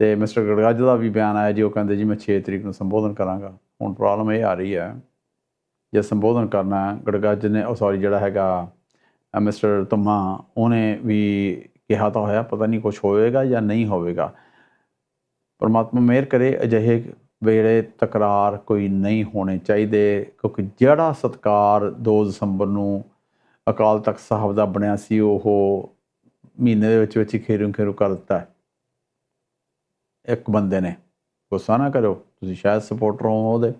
ਤੇ ਮਿਸਟਰ ਗੜਗੱਜ ਦਾ ਵੀ ਬਿਆਨ ਆਇਆ ਜੀ ਉਹ ਕਹਿੰਦੇ ਜੀ ਮੈਂ 6 ਤਰੀਕ ਨੂੰ ਸੰਬੋਧਨ ਕਰਾਂਗਾ ਹੁਣ ਪ੍ਰੋਬਲਮ ਇਹ ਆ ਰਹੀ ਹੈ ਜੇ ਸੰਬੋਧਨ ਕਰਨਾ ਹੈ, ਗੜਗੱਜ ਨੇ ਉਹ ਸੌਰੀ ਜਿਹੜਾ ਹੈਗਾ ਮਿਸਟਰ ਤੁਮਾ ਉਹਨੇ ਵੀ ਕਿਹਾ ਤਾਂ ਹੋਇਆ ਪਤਾ ਨਹੀਂ ਕੁਝ ਹੋਵੇਗਾ ਜਾਂ ਨਹੀਂ ਹੋਵੇਗਾ ਪਰਮਾਤਮਾ ਮਿਹਰ ਕਰੇ ਅਜਿਹੇ ਵੇਲੇ ਤਕਰਾਰ ਕੋਈ ਨਹੀਂ ਹੋਣੇ ਚਾਹੀਦੇ ਕਿਉਂਕਿ ਜਿਹੜਾ ਸਤਕਾਰ 2 ਦਸੰਬਰ ਨੂੰ ਅਕਾਲ ਤਖਤ ਸਾਹਿਬ ਦਾ ਬਣਿਆ ਸੀ ਉਹ ਮਹੀਨੇ ਦੇ ਵਿੱਚ ਵਿੱਚ ਹੀ ਖੇਰੂ ਖੇਰੂ ਕਰ ਦਿੱਤਾ ਹੈ। ਇੱਕ ਬੰਦੇ ਨੇ ਗੁੱਸਾ ਨਾ ਕਰੋ ਤੁਸੀਂ ਸ਼ਾਇਦ ਸਪੋਰਟਰ ਹੋ ਉਹਦੇ।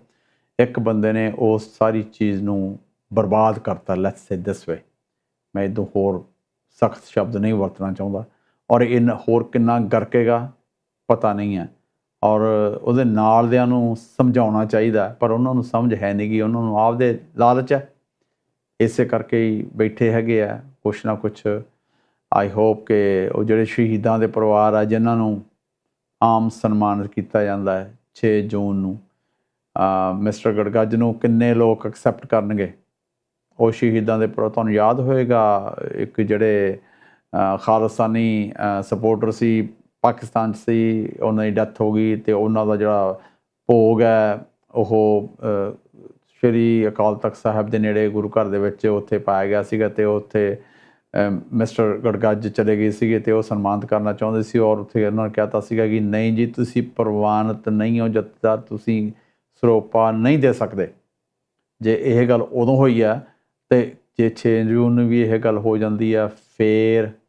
ਇੱਕ ਬੰਦੇ ਨੇ ਉਸ ਸਾਰੀ ਚੀਜ਼ ਨੂੰ ਬਰਬਾਦ ਕਰਤਾ ਲੈਟਸ ਸੇ ਦਿਸ ਵੇ ਮੈਂ ਇਹ ਹੋਰ ਸਖਤ ਸ਼ਬਦ ਨਹੀਂ ਵਰਤਣਾ ਚਾਹੁੰਦਾ। ਔਰ ਇਹ ਹੋਰ ਕਿੰਨਾ ਗਰਕੇਗਾ, ਪਤਾ ਨਹੀਂ ਹੈ। ਔਰ ਉਹਦੇ ਨਾਲ ਦਿਆਂ ਨੂੰ ਸਮਝਾਉਣਾ ਚਾਹੀਦਾ, ਪਰ ਉਹਨਾਂ ਨੂੰ ਸਮਝ ਹੈ ਨਹੀਂ ਗੀ। ਉਹਨਾਂ ਨੂੰ ਆਪਦੇ ਲਾਲਚ ਹੈ। ਇਸੇ ਕਰਕੇ ਹੀ ਬੈਠੇ ਹੈਗੇ ਆ, ਕੁਛ ਨਾ ਕੁਛ। ਆਈ ਹੋਪ ਕਿ ਉਹ ਜਿਹੜੇ ਸ਼ਹੀਦਾਂ ਦੇ ਪਰਿਵਾਰ ਆ, ਜਿਨ੍ਹਾਂ ਨੂੰ ਆਮ ਸਨਮਾਨਿਤ ਕੀਤਾ ਜਾਂਦਾ ਹੈ 6 ਜੂਨ ਨੂੰ। ਮਿਸਟਰ ਗੜਗੱਜ ਨੂੰ ਕਿੰਨੇ ਲੋਕ ਐਕਸੈਪਟ ਕਰਨਗੇ? ਉਹ ਸ਼ਹੀਦਾਂ ਦੇ ਪਰ ਤੁਹਾਨੂੰ ਯਾਦ ਹੋਏਗਾ ਇੱਕ ਜਿਹੜੇ ਅ, ਖਾਲਿਸਤਾਨੀ ਸਪੋਰਟਰ ਸੀ ਪਾਕਿਸਤਾਨ 'ਚ ਸੀ ਉਹਨਾਂ ਦੀ ਡੈਥ ਹੋ ਗਈ ਤੇ ਉਹਨਾਂ ਦਾ ਜਿਹੜਾ ਭੋਗ ਹੈ ਉਹ ਸ਼੍ਰੀ ਅਕਾਲ ਤਖਤ ਸਾਹਿਬ ਦੇ ਨੇੜੇ ਗੁਰੂ ਘਰ ਦੇ ਵਿੱਚ ਉੱਥੇ ਪਾਇਆ ਗਿਆ ਸੀਗਾ ਤੇ ਉੱਥੇ ਮਿਸਟਰ ਗੜਗੱਜ ਚਲੇ ਗਏ ਸੀਗੇ ਤੇ ਉਹ ਸਨਮਾਨਿਤ ਕਰਨਾ ਚਾਹੁੰਦੇ ਸੀ ਔਰ ਉੱਥੇ ਉਹਨਾਂ ਨੇ ਕਹਿਤਾ ਸੀਗਾ ਕਿ ਨਹੀਂ ਜੀ, ਤੁਸੀਂ ਪ੍ਰਵਾਨਿਤ ਨਹੀਂ ਹੋ ਜਦ ਤੱਕ ਤੁਸੀਂ ਸਰੋਪਾ ਨਹੀਂ ਦੇ ਸਕਦੇ। ਜੇ ਇਹ ਗੱਲ ਉਦੋਂ ਹੋਈ ਆ ਤੇ ਜੇ 6 ਜੂਨ ਨੂੰ ਵੀ ਇਹ ਗੱਲ ਹੋ ਜਾਂਦੀ ਆ, ਫੇਰ